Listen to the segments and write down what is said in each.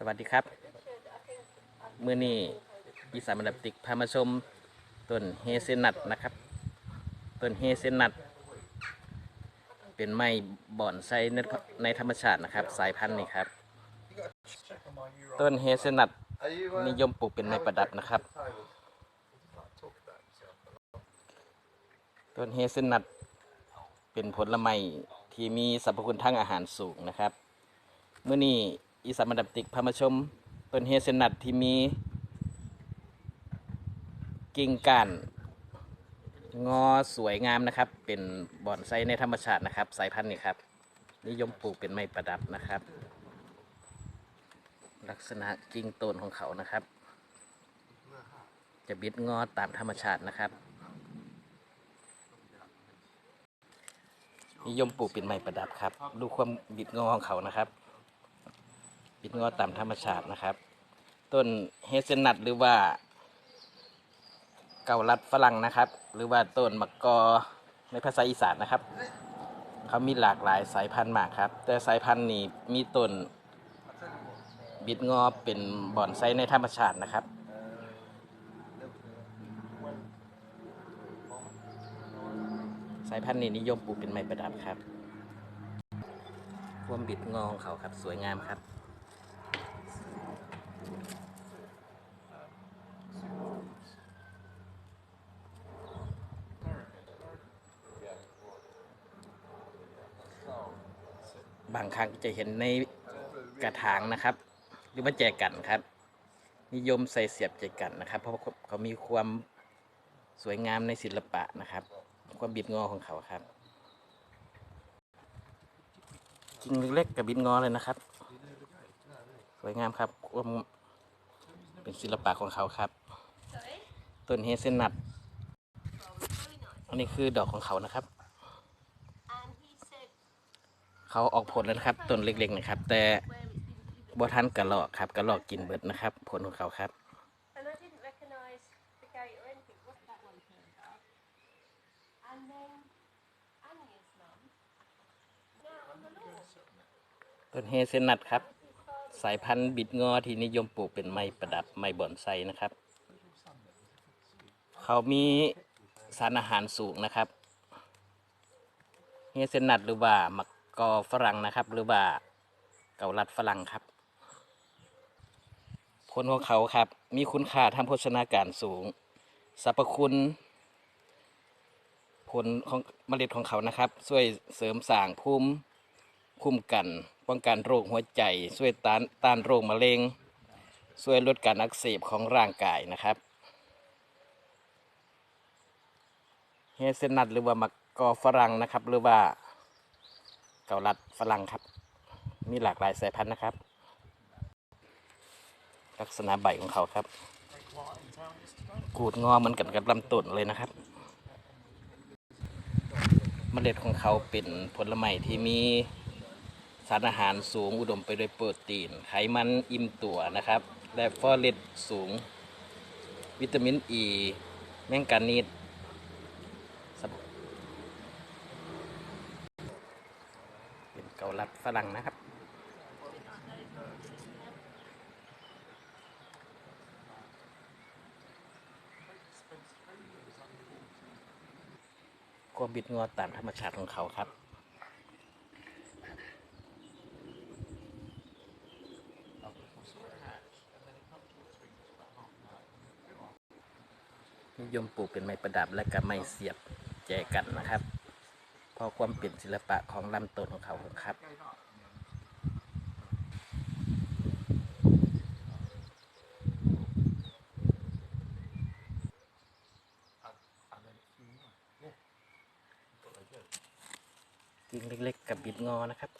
สวัสดีครับ มือนี้อีสานมันดับติกพามาชมต้นเฮเซนัทนะครับต้นเฮเซนัทเป็นไม้บ่อนไซในในธรรมชาตินะครับ สายพันธุ์นี้ครับ ต้นเฮเซนัทนิยมปลูกเป็นไม้ประดับนะครับ ต้นเฮเซนัทเป็นผลไม้ที่มีสรรพคุณทางอาหารสูงนะครับเมื่อนี้ อีสานมาดับติกพามาชมต้นเฮเซนัทที่มีกิ่งก้านงอสวยงามนะครับ เป็นบ่อนไซในธรรมชาตินะครับ สายพันธุ์นี้ครับ นิยมปลูกเป็นไม้ประดับนะครับ ลักษณะกิ่งต้นของเขานะครับ จะบิดงอตามธรรมชาตินะครับ นิยมปลูกเป็นไม้ประดับครับ ดูความบิดงอของเขานะครับ บิดงอตามธรรมชาตินะครับ ต้นเฮเซนนัทหรือว่า เกาลัดฝรั่งนะครับ หรือว่าต้นมะกอในภาษาอีสานนะครับ เขามีหลากหลายสายพันธุ์มากครับ แต่สายพันธุ์นี้มีต้นบิดงอเป็นบ่อนไซในธรรมชาตินะครับสายพันธุ์นี้นิยมปลูกเป็นไม้ประดับครับ ความบิดงอของเขาครับสวยงามครับ บางครั้งจะเห็นในกระถางนะครับ หรือว่าแจกันครับ นิยมใส่เสียบแจกันนะครับ เพราะว่าเขามีความสวยงามในศิลปะนะครับ ความบิดงอของเขาครับกิ่งเล็กๆกับบิดงอเลยนะครับ สวยงามครับความเป็นศิลปะของเขาครับต้นเฮเซนนัทอันนี้คือดอกของเขานะครับ เขาออกผลแล้วนะครับต้นเล็กๆนะครับ แต่บ่ทันกระลอกครับกระลอกกินเบิดนะครับ ผลของเขาครับต้นเฮเซนนัทครับ สายพันธุ์บิดงอที่นิยมปลูกเป็นไม้ประดับไม้บอนไซนะครับ เขามีสารอาหารสูงนะครับ เฮเซนนัทหรือว่ามัก กอฝรั่งนะครับ หรือว่าเกาลัดฝรั่งครับ ผลของเขาครับ มีคุณค่าทางโภชนาการสูงสรรพคุณผลของเมล็ดของเขานะครับ ช่วยเสริมสร้างภูมิคุ้มกัน ป้องกันโรคหัวใจ ช่วยต้านต้านโรคมะเร็ง ช่วยลดการอักเสบของร่างกายนะครับเฮเซนนัทหรือว่ามักกอฝรั่งนะครับ หรือว่า เกาลัดฝรั่งครับ มีหลากหลายสายพันธุ์นะครับ ลักษณะใบของเขาครับ กูดงอเหมือนกันกับลำต้นเลยนะครับ เมล็ดของเขาเป็นผลไม้ที่มีสารอาหารสูงอุดมไปด้วยโปรตีน ไขมันอิ่มตัวนะครับ และฟอสเลตสูง วิตามินอ e, ีแมงกานีสสำ เป็นเกาลัดฝรั่งนะครับ ความบิดงอตามธรรมชาติของเขาครับนิยมปลูกเป็นไม้ประดับและก็ไม้เสียบแจกันนะครับ พราะความเป็นศิลปะของลำต้นของเขาครับกิ่งเล็กๆกับบิดงอนะครับ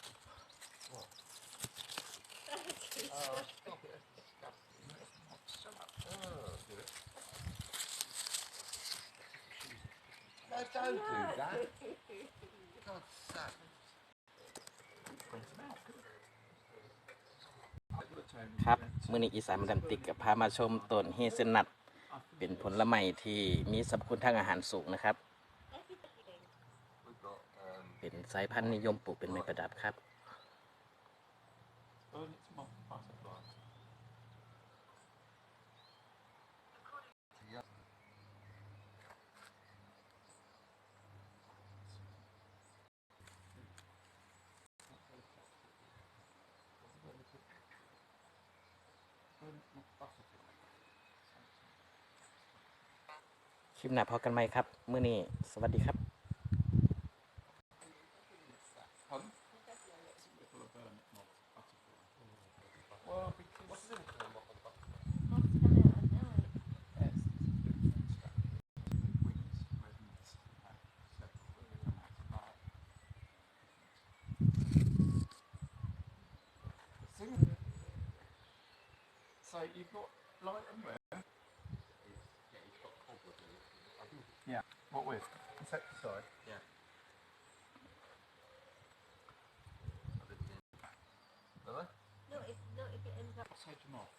No, ครับมื่อนี้อีสานมันดันติกกับพามาชมต้นเฮเซนนัทเป็นผลไม้ที่มีสรรพคุณทางอาหารสูงนะครับ เป็นสายพันธุ์นิยมปลูกเป็นไม้ประดับครับ คลิปหน้าพอกันไหมครับเมื่อนี้สวัสดีครับใส่อีกก็ร้อยอันแห Yeah, what with? Insecticide? Yeah. No, if, no, if it ends up Take them off.